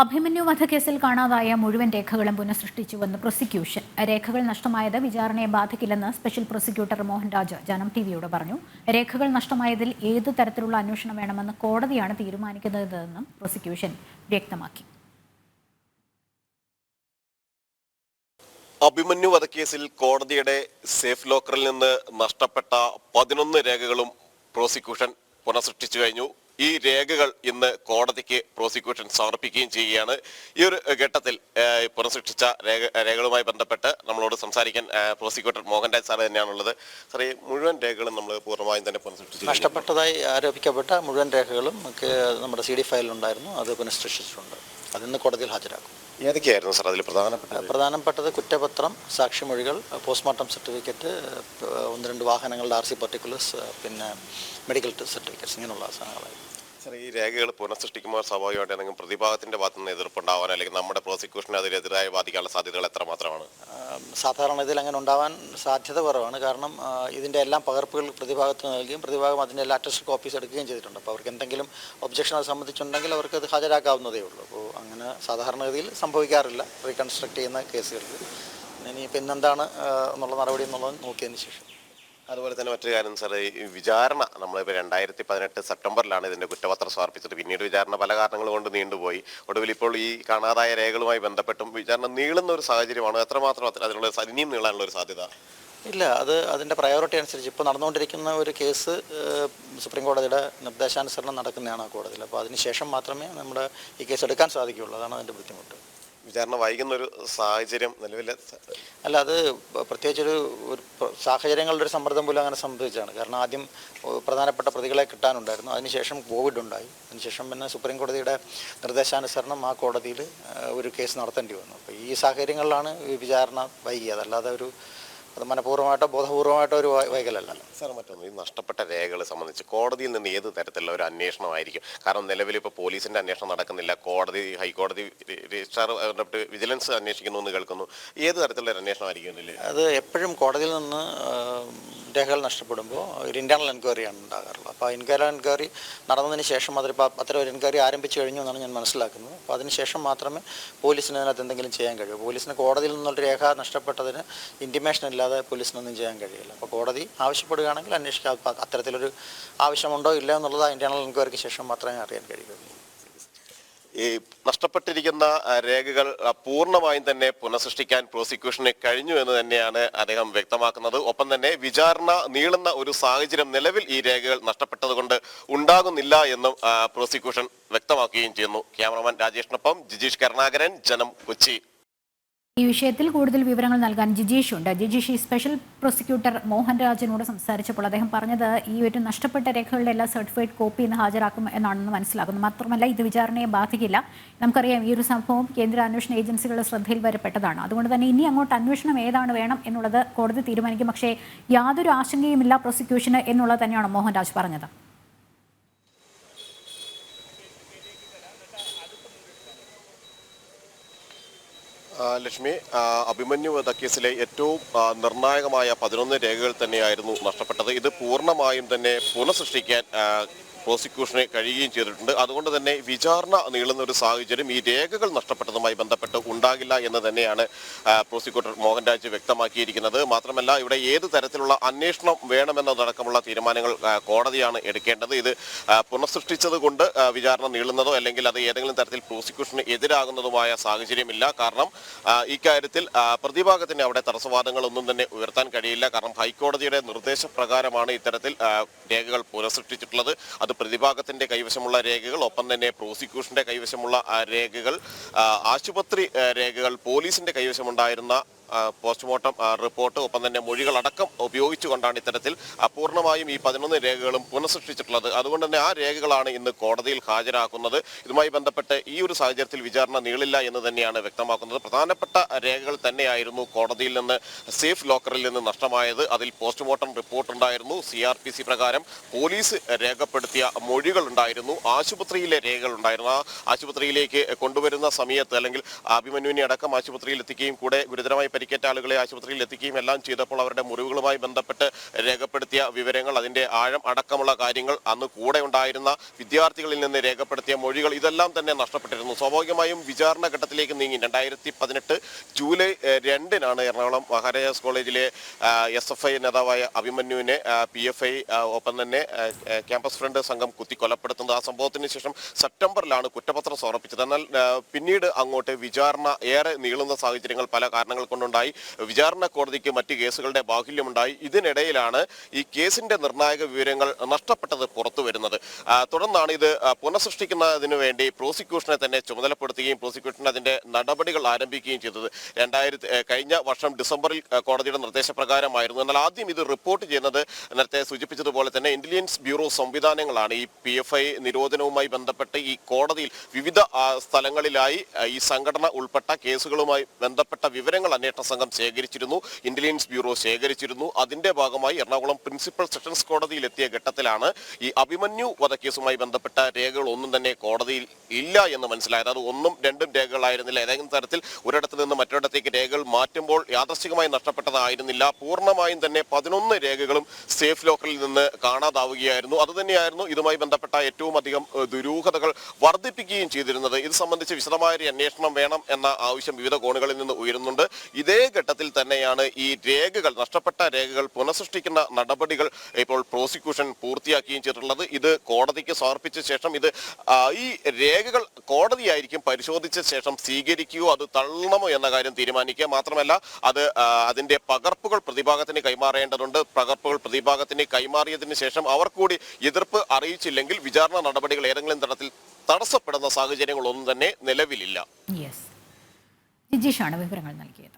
അഭിമന്യു വധക്കേസിൽ കാണാതായ മുഴുവൻ രേഖകളും പുനഃസൃഷ്ടിച്ചുവെന്ന് പ്രോസിക്യൂഷൻ. രേഖകൾ നഷ്ടമായത് വിചാരണയെ ബാധിക്കില്ലെന്ന് സ്പെഷ്യൽ പ്രോസിക്യൂട്ടർ മോഹൻരാജ് ജനം ടി വിയോട് പറഞ്ഞു. രേഖകൾ നഷ്ടമായതിൽ ഏത് തരത്തിലുള്ള അന്വേഷണം വേണമെന്ന് കോടതിയാണ് തീരുമാനിക്കുന്നതെന്നും പ്രോസിക്യൂഷൻ വ്യക്തമാക്കി. അഭിമന്യു വധക്കേസിൽ കോടതിയുടെ സേഫ് ലോക്കറിൽ നിന്ന് നഷ്ടപ്പെട്ട പതിനൊന്ന് രേഖകളും പ്രോസിക്യൂഷൻ പുനഃസൃഷ്ടിച്ചു കഴിഞ്ഞു. ഈ രേഖകൾ ഇന്ന് കോടതിക്ക് പ്രോസിക്യൂഷൻ സമർപ്പിക്കുകയും ചെയ്യുകയാണ്. ഈ ഒരു ഘട്ടത്തിൽ പുനഃസൃഷ്ടിച്ച രേഖ രേഖകളുമായി ബന്ധപ്പെട്ട് നമ്മളോട് സംസാരിക്കാൻ പ്രോസിക്യൂട്ടർ മോഹൻരാജ് സാർ തന്നെയാണുള്ളത്. സാർ ഈ മുഴുവൻ രേഖകളും നമ്മൾ പൂർണമായും തന്നെ പുനഃസൃഷ്ടിച്ചു. നഷ്ടപ്പെട്ടതായി ആരോപിക്കപ്പെട്ട മുഴുവൻ രേഖകളും നമുക്ക് നമ്മുടെ സി ഡി ഫയലിലുണ്ടായിരുന്നു. അത് പുനഃസൃഷ്ടിച്ചിട്ടുണ്ട്. അതിന്ന് കോടതിയിൽ ഹാജരാക്കും. ഏതൊക്കെയായിരുന്നു സാർ അതിൽ പ്രധാനപ്പെട്ട പ്രധാനപ്പെട്ടത് കുറ്റപത്രം സാക്ഷിമൊഴികൾ പോസ്റ്റ്മോർട്ടം സർട്ടിഫിക്കറ്റ് ഒന്ന് രണ്ട് വാഹനങ്ങളുടെ ആർ സി പർട്ടിക്കുലേഴ്സ് പിന്നെ മെഡിക്കൽ സർട്ടിഫിക്കറ്റ്സ് ഇങ്ങനെയുള്ള സാധനങ്ങളായിരുന്നു. സാർ ഈ രേഖകൾ പുനഃസൃഷ്ടിക്കുമ്പോൾ സ്വാഭാവികമായിട്ട് എന്തെങ്കിലും പ്രതിഭാഗത്തിന്റെ ഭാഗത്തു നിന്ന് എതിർപ്പുണ്ടാവാൻ അല്ലെങ്കിൽ നമ്മുടെ പ്രോസിക്യൂഷനെ അതിനെതിരായി വാദിക്കാനുള്ള സാധ്യതകൾ എത്രമാത്രമാണ് മാത്രമാണ്? സാധാരണ ഇതിൽ അങ്ങനെ ഉണ്ടാവാൻ സാധ്യത കുറവാണ്. കാരണം ഇതിന്റെ എല്ലാം പകർപ്പുകൾ പ്രതിഭാഗത്ത് നൽകുകയും പ്രതിഭാഗം അതിന്റെ എല്ലാ അറ്റസ്റ്റ് കോപ്പീസ് എടുക്കുകയും ചെയ്തിട്ടുണ്ട്. അപ്പോൾ അവർക്ക് എന്തെങ്കിലും ഒബ്ജക്ഷൻ അത് സംബന്ധിച്ചുണ്ടെങ്കിൽ അവർക്ക് അത് ഹാജരാക്കാവുന്നതേ ഉള്ളൂ. അപ്പോൾ അങ്ങനെ സാധാരണഗതിയിൽ സംഭവിക്കാറില്ല റീകൺസ്ട്രക്ട് ചെയ്യുന്ന കേസുകളിൽ ഇനിയിപ്പോൾ ഇന്നെന്താണ് എന്നുള്ള നടപടി എന്നുള്ളത് നോക്കിയതിന് ശേഷം. അതുപോലെ തന്നെ മറ്റൊരു കാര്യം സാർ ഈ വിചാരണ നമ്മളിപ്പോൾ രണ്ടായിരത്തി പതിനെട്ട് സെപ്റ്റംബറിലാണ് ഇതിന്റെ കുറ്റപത്രം സമർപ്പിച്ചത്. പിന്നീട് വിചാരണ പല കാരണങ്ങൾ കൊണ്ട് നീണ്ടുപോയി. ഒടുവിൽ ഇപ്പോൾ ഈ കാണാതായ രേഖകളുമായി ബന്ധപ്പെട്ടും വിചാരണ നീളുന്ന ഒരു സാഹചര്യമാണ്. എത്രമാത്രം അതിനുള്ള ഇനിയും നീളാനുള്ള ഒരു സാധ്യത? ഇല്ല അത് അതിന്റെ പ്രയോറിറ്റി അനുസരിച്ച് ഇപ്പോൾ നടന്നുകൊണ്ടിരിക്കുന്ന ഒരു കേസ് സുപ്രീം കോടതിയുടെ നിർദ്ദേശാനുസരണം നടക്കുന്നതാണ് ആ കോടതിയിൽ. അപ്പോൾ അതിന് ശേഷം മാത്രമേ നമ്മുടെ ഈ കേസ് എടുക്കാൻ സാധിക്കുകയുള്ളൂ. അതാണ് അതിന്റെ ബുദ്ധിമുട്ട്. വിചാരണ വൈകുന്ന ഒരു സാഹചര്യം നിലവിലെ അല്ല അത് പ്രത്യേകിച്ചൊരു ഒരു സാഹചര്യങ്ങളുടെ ഒരു സമ്മർദ്ദം പോലും അങ്ങനെ സംഭവിച്ചതാണ്. കാരണം ആദ്യം പ്രധാനപ്പെട്ട പ്രതികളെ കിട്ടാനുണ്ടായിരുന്നു. അതിനുശേഷം കോവിഡ് ഉണ്ടായി അതിനുശേഷം പിന്നെ സുപ്രീം കോടതിയുടെ നിർദ്ദേശാനുസരണം ആ കോടതിയിൽ ഒരു കേസ് നടത്തേണ്ടി വന്നു. അപ്പോൾ ഈ സാഹചര്യങ്ങളിലാണ് വിചാരണ വൈകിയത്. അല്ലാതെ ഒരു അത് മനഃപൂർവമായിട്ടോ ബോധപൂർവമായിട്ടോ ഒരു വൈകലല്ല. സാർ മറ്റൊന്ന് ഈ നഷ്ടപ്പെട്ട രേഖകളെ സംബന്ധിച്ച് കോടതിയിൽ നിന്ന് ഏത് തരത്തിലുള്ള ഒരു അന്വേഷണമായിരിക്കും? കാരണം നിലവിൽ ഇപ്പോൾ പോലീസിന്റെ അന്വേഷണം നടക്കുന്നില്ല കോടതി ഹൈക്കോടതി രജിസ്ട്രാർ വിജിലൻസ് അന്വേഷിക്കുന്നു എന്ന് കേൾക്കുന്നു. ഏത് തരത്തിലുള്ള ഒരു അന്വേഷണമായിരിക്കും ഇതിൽ അത് എപ്പോഴും കോടതിയിൽ നിന്ന് രേഖകൾ നഷ്ടപ്പെടുമ്പോൾ ഒരു ഇന്റേർണൽ എൻക്വയറിയാണ് ഉണ്ടാകാറുള്ളത്. അപ്പോൾ ഇൻക്വയറി എൻക്വയറി നടന്നതിന് ശേഷം അതിലിപ്പോൾ അത്തരം ഒരു എൻക്വയറി ആരംഭിച്ചു കഴിഞ്ഞു എന്നാണ് ഞാൻ മനസ്സിലാക്കുന്നത്. അപ്പോൾ അതിന് ശേഷം മാത്രമേ പോലീസിന് അതിനകത്ത് എന്തെങ്കിലും ചെയ്യാൻ കഴിയൂ. പോലീസിന് കോടതിയിൽ നിന്നുള്ള രേഖ നഷ്ടപ്പെട്ടതിന് ഇന്റിമേഷൻ ഇല്ലാതെ പോലീസിനൊന്നും ചെയ്യാൻ കഴിയില്ല. അപ്പോൾ കോടതി ആവശ്യപ്പെടുകയാണെങ്കിൽ അന്വേഷിക്കാം. അത്തരത്തിലൊരു ആവശ്യമുണ്ടോ ഇല്ലയോ എന്നുള്ളത് ഇന്റേർണൽ എൻക്വയറിക്ക് ശേഷം മാത്രമേ അറിയാൻ കഴിയുകയുള്ളൂ. ഈ നഷ്ടപ്പെട്ടിരിക്കുന്ന രേഖകൾ പൂർണമായും തന്നെ പുനഃസൃഷ്ടിക്കാൻ പ്രോസിക്യൂഷന് കഴിഞ്ഞു എന്ന് തന്നെയാണ് അദ്ദേഹം വ്യക്തമാക്കുന്നത്. ഒപ്പം തന്നെ വിചാരണ നീളുന്ന ഒരു സാഹചര്യം നിലവിൽ ഈ രേഖകൾ നഷ്ടപ്പെട്ടതുകൊണ്ട് ഉണ്ടാകുന്നില്ല എന്നും പ്രോസിക്യൂഷൻ വ്യക്തമാക്കുകയും ചെയ്യുന്നു. ക്യാമറമാൻ രാജേഷിനൊപ്പം ജിജീഷ് കരുണാകരൻ ജനം കൊച്ചി. ഈ വിഷയത്തിൽ കൂടുതൽ വിവരങ്ങൾ നൽകാൻ ജിജീഷ് ഉണ്ട് ജിജീഷ് ഈ സ്പെഷ്യൽ പ്രോസിക്യൂട്ടർ മോഹൻരാജിനോട് സംസാരിച്ചപ്പോൾ അദ്ദേഹം പറഞ്ഞത് ഈ ഒരു നഷ്ടപ്പെട്ട രേഖകളുടെ എല്ലാ സർട്ടിഫൈഡ് കോപ്പി ഇന്ന് ഹാജരാക്കും എന്നാണെന്ന് മനസ്സിലാക്കുന്നു. മാത്രമല്ല ഇത് വിചാരണയെ ബാധിക്കില്ല. നമുക്കറിയാം ഈ ഒരു സംഭവം കേന്ദ്ര അന്വേഷണ ഏജൻസികളുടെ ശ്രദ്ധയിൽ വരപ്പെട്ടതാണ്. അതുകൊണ്ട് തന്നെ ഇനി അങ്ങോട്ട് അന്വേഷണം ഏതാണ് വേണം എന്നുള്ളത് കോടതി തീരുമാനിക്കും. പക്ഷേ യാതൊരു ആശങ്കയുമില്ല പ്രോസിക്യൂഷന് എന്നുള്ളത് തന്നെയാണ് മോഹൻരാജ് പറഞ്ഞത്. ലക്ഷ്മി അഭിമന്യു വധക്കേസിലെ ഏറ്റവും നിർണായകമായ പതിനൊന്ന് രേഖകൾ തന്നെയായിരുന്നു നഷ്ടപ്പെട്ടത്. ഇത് പൂർണമായും തന്നെ പുനഃസൃഷ്ടിക്കാൻ പ്രോസിക്യൂഷന് കഴിയുകയും ചെയ്തിട്ടുണ്ട്. അതുകൊണ്ട് തന്നെ വിചാരണ നീളുന്ന ഒരു സാഹചര്യം ഈ രേഖകൾ നഷ്ടപ്പെട്ടതുമായി ബന്ധപ്പെട്ട് ഉണ്ടാകില്ല എന്ന് തന്നെയാണ് പ്രോസിക്യൂട്ടർ പ്രോസിക്യൂട്ടർ മോഹൻരാജ് വ്യക്തമാക്കിയിരിക്കുന്നത്. മാത്രമല്ല ഇവിടെ ഏത് തരത്തിലുള്ള അന്വേഷണം വേണമെന്നതടക്കമുള്ള തീരുമാനങ്ങൾ കോടതിയാണ് എടുക്കേണ്ടത്. ഇത് പുനഃസൃഷ്ടിച്ചത് കൊണ്ട് വിചാരണ നീളുന്നതോ അല്ലെങ്കിൽ അത് ഏതെങ്കിലും തരത്തിൽ പ്രോസിക്യൂഷന് എതിരാകുന്നതുമായ സാഹചര്യമില്ല. കാരണം ഇക്കാര്യത്തിൽ പ്രതിഭാഗത്തിന് അവിടെ തടസ്സവാദങ്ങളൊന്നും തന്നെ ഉയർത്താൻ കഴിയില്ല. കാരണം ഹൈക്കോടതിയുടെ നിർദ്ദേശപ്രകാരമാണ് ഇത്തരത്തിൽ രേഖകൾ പുനഃസൃഷ്ടിച്ചിട്ടുള്ളത്. അത് പ്രതിഭാഗത്തിന്റെ കൈവശമുള്ള രേഖകൾ ഒപ്പം തന്നെ പ്രോസിക്യൂഷന്റെ കൈവശമുള്ള രേഖകൾ ആശുപത്രി രേഖകൾ പോലീസിന്റെ കൈവശമുണ്ടായിരുന്ന പോസ്റ്റ്മോർട്ടം റിപ്പോർട്ട് ഒപ്പം തന്നെ മൊഴികളടക്കം ഉപയോഗിച്ചുകൊണ്ടാണ് ഇത്തരത്തിൽ പൂർണമായും ഈ പതിനൊന്ന് രേഖകളും പുനഃസൃഷ്ടിച്ചിട്ടുള്ളത്. അതുകൊണ്ട് തന്നെ ആ രേഖകളാണ് ഇന്ന് കോടതിയിൽ ഹാജരാക്കുന്നത്. ഇതുമായി ബന്ധപ്പെട്ട് ഈ ഒരു സാഹചര്യത്തിൽ വിചാരണ നീളില്ല എന്ന് തന്നെയാണ് വ്യക്തമാക്കുന്നത്. പ്രധാനപ്പെട്ട രേഖകൾ തന്നെയായിരുന്നു കോടതിയിൽ നിന്ന് സേഫ് ലോക്കറിൽ നിന്ന് നഷ്ടമായത്. അതിൽ പോസ്റ്റ്മോർട്ടം റിപ്പോർട്ട് ഉണ്ടായിരുന്നു. സി ആർ പി സി പ്രകാരം പോലീസ് രേഖപ്പെടുത്തിയ മൊഴികൾ ഉണ്ടായിരുന്നു. ആശുപത്രിയിലെ രേഖകൾ ഉണ്ടായിരുന്നു. ആശുപത്രിയിലേക്ക് കൊണ്ടുവരുന്ന സമയത്ത് അല്ലെങ്കിൽ അഭിമന്യുവിനെ അടക്കം ആശുപത്രിയിൽ എത്തിക്കുകയും കൂടെ ഗുരുതരമായി പരിക്കേറ്റ ആളുകളെ ആശുപത്രിയിൽ എത്തിക്കുകയും എല്ലാം ചെയ്തപ്പോൾ അവരുടെ മുറിവുകളുമായി ബന്ധപ്പെട്ട് രേഖപ്പെടുത്തിയ വിവരങ്ങൾ അതിന്റെ ആഴം അടക്കമുള്ള കാര്യങ്ങൾ അന്ന് കൂടെ ഉണ്ടായിരുന്ന വിദ്യാർത്ഥികളിൽ നിന്ന് രേഖപ്പെടുത്തിയ മൊഴികൾ ഇതെല്ലാം തന്നെ നഷ്ടപ്പെട്ടിരുന്നു. സ്വാഭാവികമായും വിചാരണ ഘട്ടത്തിലേക്ക് നീങ്ങി. രണ്ടായിരത്തി പതിനെട്ട് ജൂലൈ രണ്ടിനാണ് എറണാകുളം മഹാരാജാസ് കോളേജിലെ എസ് എഫ് ഐ നേതാവായ അഭിമന്യുവിനെ പി എഫ് ഐ ഒപ്പം തന്നെ ക്യാമ്പസ് ഫ്രണ്ട് സംഘം കുത്തി കൊലപ്പെടുത്തുന്നത് ആ സംഭവത്തിന് ശേഷം സെപ്റ്റംബറിലാണ് കുറ്റപത്രം സമർപ്പിച്ചത്. എന്നാൽ പിന്നീട് അങ്ങോട്ട് വിചാരണ ഏറെ നീളുന്ന സാഹചര്യങ്ങൾ പല കാരണങ്ങൾ കൊണ്ടുണ്ടായി വിചാരണ കോടതിക്ക് മറ്റ് കേസുകളുടെ ബാഹുല്യമുണ്ടായി. ഇതിനിടയിലാണ് ഈ കേസിന്റെ നിർണായക വിവരങ്ങൾ നഷ്ടപ്പെട്ടത് പുറത്തു വരുന്നത്. തുടർന്നാണ് ഇത് പുനഃസൃഷ്ടിക്കുന്നതിന് വേണ്ടി പ്രോസിക്യൂഷനെ തന്നെ ചുമതലപ്പെടുത്തുകയും പ്രോസിക്യൂഷൻ അതിന്റെ നടപടികൾ ആരംഭിക്കുകയും ചെയ്തത്. രണ്ടായിരത്തി കഴിഞ്ഞ വർഷം ഡിസംബറിൽ കോടതിയുടെ നിർദ്ദേശപ്രകാരമായിരുന്നു. എന്നാൽ ആദ്യം ഇത് റിപ്പോർട്ട് ചെയ്യുന്നത് നേരത്തെ സൂചിപ്പിച്ചതുപോലെ തന്നെ ഇന്റലിജൻസ് ബ്യൂറോ സംവിധാനങ്ങളാണ്. ഈ പി എഫ് ഐ നിരോധനവുമായി ബന്ധപ്പെട്ട് ഈ കോടതിയിൽ വിവിധ സ്ഥലങ്ങളിലായി ഈ സംഘടന ഉൾപ്പെട്ട കേസുകളുമായി ബന്ധപ്പെട്ട വിവരങ്ങൾ അന്വേഷണ സംഘം ശേഖരിച്ചിരുന്നു ഇന്റലിജൻസ് ബ്യൂറോ ശേഖരിച്ചിരുന്നു. അതിന്റെ ഭാഗമായി എറണാകുളം പ്രിൻസിപ്പൽ സെഷൻസ് കോടതിയിൽ എത്തിയ ഘട്ടത്തിലാണ് ഈ അഭിമന്യു വധക്കേസുമായി ബന്ധപ്പെട്ട രേഖകൾ ഒന്നും തന്നെ കോടതിയിൽ ഇല്ല എന്ന് മനസ്സിലായത്. അത് ഒന്നും രണ്ടും രേഖകളായിരുന്നില്ല. ഏതെങ്കിലും തരത്തിൽ ഒരിടത്ത് നിന്ന് മറ്റൊരിടത്തേക്ക് രേഖകൾ മാറ്റുമ്പോൾ യാദർശികമായി നഷ്ടപ്പെട്ടതായിരുന്നില്ല. പൂർണമായും തന്നെ പതിനൊന്ന് രേഖകളും സേഫ് ലോക്കറിൽ നിന്ന് കാണാതാവുകയായിരുന്നു. അതുതന്നെയായിരുന്നു ഇതുമായി ബന്ധപ്പെട്ട ഏറ്റവും അധികം ദുരൂഹതകൾ വർദ്ധിപ്പിക്കുകയും ചെയ്തിരുന്നത്. ഇത് സംബന്ധിച്ച് വിശദമായ ഒരു അന്വേഷണം വേണം എന്ന ആവശ്യം വിവിധ കോണുകളിൽ നിന്ന് ഉയരുന്നുണ്ട്. ഇതേ ഘട്ടത്തിൽ തന്നെയാണ് ഈ രേഖകൾ നഷ്ടപ്പെട്ട രേഖകൾ പുനഃസൃഷ്ടിക്കുന്ന നടപടികൾ ഇപ്പോൾ പ്രോസിക്യൂഷൻ പൂർത്തിയാക്കുകയും ചെയ്തിട്ടുള്ളത്. ഇത് കോടതിക്ക് സമർപ്പിച്ച ശേഷം ഇത് ഈ രേഖകൾ കോടതിയായിരിക്കും പരിശോധിച്ച ശേഷം സ്വീകരിക്കുകയോ അത് തള്ളണമോ എന്ന കാര്യം തീരുമാനിക്കുക. മാത്രമല്ല അത് അതിന്റെ പകർപ്പുകൾ പ്രതിഭാഗത്തിന് കൈമാറേണ്ടതുണ്ട്. പകർപ്പുകൾ പ്രതിഭാഗത്തിന് കൈമാറിയതിനു ശേഷം അവർ കൂടി എതിർപ്പ് അറിയിച്ചില്ലെങ്കിൽ വിചാരണ നടപടികൾ ഏതെങ്കിലും തരത്തിൽ തടസ്സപ്പെടുന്ന സാഹചര്യങ്ങളൊന്നും തന്നെ നിലവിലില്ല. ജിജീഷാണ് വിവരങ്ങൾ നൽകിയത്.